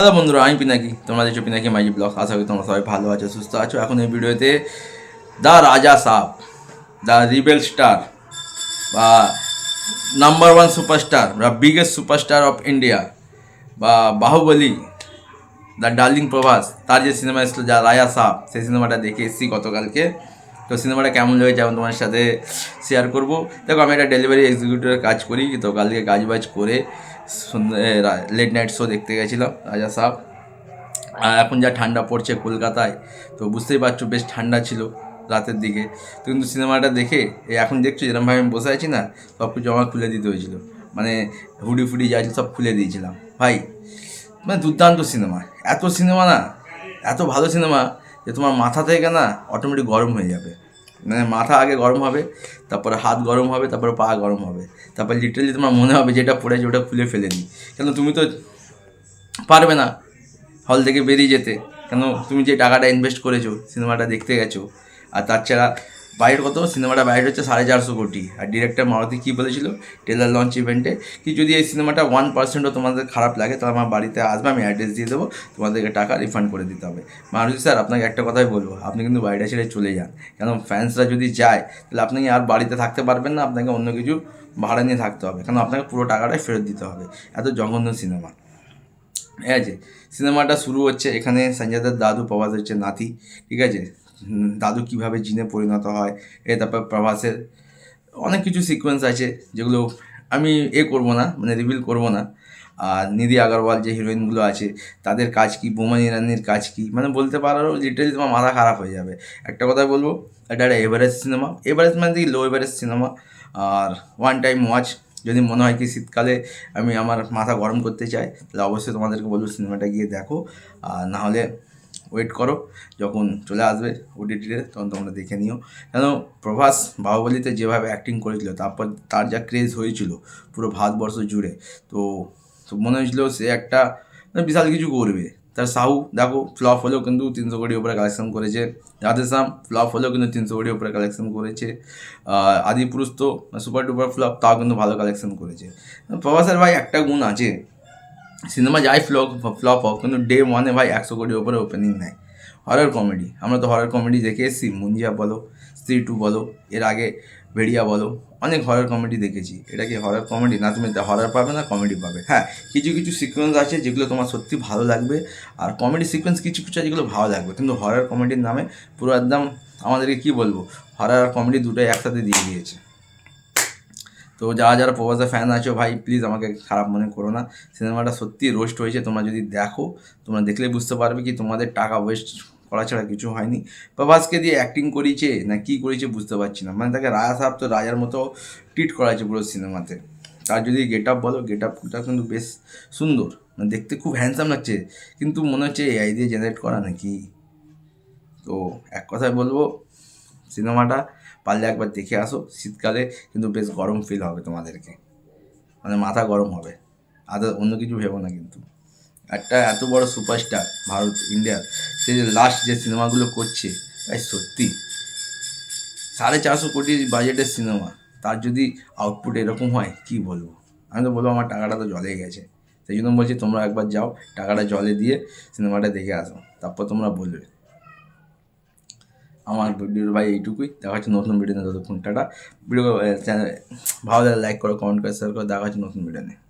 Hello বন্ধুরা, আমি পিনাকি, তোমরা দেখছ পিনাকি মাইজি ব্লগ। আশা করি তোমরা সবাই ভালো আছো, সুস্থ আছো। এখন এই ভিডিওতে the Raja Saab the rebel star, বা নাম্বার ওয়ান সুপারস্টার বা বিগেস্ট সুপারস্টার অফ ইন্ডিয়া বা বাহুবলী দ্য ডার্লিং প্রভাস, তার যে সিনেমা এসেছিল যা রাজা সাপ, সেই সিনেমাটা দেখে এসেছি গতকালকে। তো সিনেমাটা কেমন লেগেছে আমি তোমার সাথে শেয়ার করব। দেখো, আমি একটা ডেলিভারি এক্সিকিউটিভের কাজ করি, তো কালকে কাজ বাজ করে লেট নাইট শো দেখতে গেছিলাম রাজা সাহ আর এখন যা ঠান্ডা পড়ছে কলকাতায়, তো বুঝতেই পারছ বেশ ঠান্ডা ছিল রাতের দিকে। কিন্তু সিনেমাটা দেখে এখন দেখছ যেরকমভাবে আমি বসে আছি না, সব কিছু আমার খুলে দিতে হয়েছিল। মানে হুডি ফুডি যা সব খুলে দিয়েছিলাম। ভাই মানে দুর্দান্ত সিনেমা। এত সিনেমা না, এত ভালো সিনেমা যে তোমার মাথা থেকে না অটোমেটিক গরম হয়ে যাবে। মানে মাথা আগে গরম হবে, তারপরে হাত গরম হবে, তারপরে পা গরম হবে। তারপরে লিটারালি তোমার মনে হবে যেটা পড়েছে ওটা খুলে ফেলে নি কেন তুমি তো পারবে না হল থেকে বেরিয়ে যেতে। কেন তুমি যে টাকাটা ইনভেস্ট করেছ সিনেমাটা দেখতে গেছো, আর তাছাড়া বাইরের কত সিনেমাটা বাইরে হচ্ছে সাড়ে চারশো কোটি। আর ডিরেক্টর মারুতি কী বলেছিল? টেলার লঞ্চ ইভেন্টে কি যদি এই সিনেমাটা ওয়ান পার্সেন্টও তোমাদের খারাপ লাগে, তাহলে আমার বাড়িতে আসবে, আমি অ্যাড্রেস দিয়ে দেবো, তোমাদেরকে টাকা রিফান্ড করে দিতে হবে। মারুতি স্যার, আপনাকে একটা কথাই বলব, আপনি কিন্তু বাড়িটা ছেড়ে চলে যান। কেন? ফ্যান্সরা যদি যায়, তাহলে আপনি আর বাড়িতে থাকতে পারবেন না, আপনাকে অন্য কিছু ভাড়া নিয়ে থাকতে হবে। কেন? আপনাকে পুরো টাকাটাই ফেরত দিতে হবে। এত জঘন্য সিনেমা। ঠিক আছে? সিনেমাটা শুরু হচ্ছে এখানে সঞ্জয় দাদু, প্রভাস হচ্ছে নাতি। ঠিক আছে? দাদু কীভাবে জিনে পরিণত হয়, এ তারপর প্রভাসের অনেক কিছু সিকোয়েন্স আছে যেগুলো আমি এ করব না মানে রিভিল করব না। আর নিধি আগরওয়াল যে হিরোইনগুলো আছে, তাদের কাজ কি, বোমা ইরানির কাজ কি মানে বলতে পারো লিটারালি তোমার মাথা খারাপ হয়ে যাবে। একটা কথা বলব, এটা একটা এভারেজ সিনেমা এভারেজ মানে কি? লো এভারেজ সিনেমা আর ওয়ান টাইম ওয়াচ যদি মনে হয় কি শীতকালে আমি আমার মাথা গরম করতে চাই, তাহলে অবশ্যই তোমাদেরকে বলব সিনেমাটা গিয়ে দেখো। আর না হলে ওয়েট করো, যখন চলে আসবে ওটিটিতে তখন তোমরা দেখে নিও। কেন প্রভাস বাহুবলিতে যেভাবে অ্যাক্টিং করেছিল, তারপর তার যা ক্রেজ হয়েছিল পুরো ভারতবর্ষ জুড়ে, তো মনে হয়েছিল সে একটা মানে বিশাল কিছু করবে। তার সাহু দেখো ফ্লপ হলেও কিন্তু তিনশো কোটি উপরে কালেকশন করেছে। রাধেশ্যাম ফ্লপ হলেও কিন্তু তিনশো কোটি উপরে কালেকশন করেছে। আদিপুরুষ তো সুপার ডুপার ফ্লপ তাও কিন্তু ভালো কালেকশন করেছে। প্রভাসের ভাই একটা গুণ আছে সিনেমা যাই ফ্লপ ফ্লপ হোক, কিন্তু ডে ওয়ানে ভাই একশো কোটি ওপরে ওপেনিং নেয় হরর কমেডি আমরা তো হরর কমেডি দেখে এসেছি, মুঞ্জিয়া বলো, স্ত্রী টু বলো, এর আগে ভেড়িয়া বলো, অনেক হরর কমেডি দেখেছি। এটা কি হরর কমেডি না, তুমি হরর পাবে না কমেডি পাবে। হ্যাঁ কিছু কিছু সিকোয়েন্স আছে যেগুলো তোমার সত্যি ভালো লাগবে, আর কমেডি সিকোয়েন্স কিছু কিছু যেগুলো ভালো লাগবে। কিন্তু হরর কমেডির নামে পুরো একদম আমাদেরকে কী বলব? হরর আর কমেডি দুটোই একসাথে দিয়ে দিয়েছে। তো যারা যারা প্রবাসের ফ্যান আছো ভাই প্লিজ আমাকে খারাপ মনে করো না। সিনেমাটা সত্যি রোস্ট হয়েছে, তোমরা যদি দেখো, তোমরা দেখলে বুঝতে পারবে কি তোমাদের টাকা ওয়েস্ট করা ছাড়া কিছু হয়নি। প্রভাসকে দিয়ে অ্যাক্টিং করিয়েছে না কি করেছে বুঝতে পারছি না। মানে তাকে রাজা সাহেব তো রাজার মতো ট্রিট করা হয়েছে পুরো সিনেমাতে। তার যদি গেট আপ বলো গেট আপটা কিন্তু বেশ সুন্দর। মানে দেখতে খুব হ্যান্ডসাম লাগছে, কিন্তু মনে হচ্ছে এআই দিয়ে জেনারেট করা নাকি? তো এক কথায় বলব সিনেমাটা পারলে একবার দেখে আসো, শীতকালে কিন্তু বেশ গরম ফিল হবে তোমাদেরকে। মানে মাথা গরম হবে। আদার অন্য কিছু ভেবো না কিন্তু। একটা এত বড় সুপারস্টার ভারত ইন্ডিয়ার সে যে লাস্ট যে সিনেমাগুলো করছে, তাই সত্যি। সাড়ে চারশো কোটি বাজেটের সিনেমা তার যদি আউটপুট এরকম হয়, কি বলব? আমি তো বলব আমার টাকাটা তো জলে গেছে। সেই জন্য বলছি তোমরা একবার যাও, টাকাটা জলে দিয়ে সিনেমাটা দেখে আসো। তারপর তোমরা বলবে। আমার ভিডিওর ভাই এইটুকুই। দেখা হচ্ছে নতুন ভিডিও নিয়ে ততক্ষণ টাটা। ভিডিও চ্যানেল ভালো লাইক করো কমেন্ট করে শেয়ার করো দেখা হচ্ছে নতুন ভিডিও নিয়ে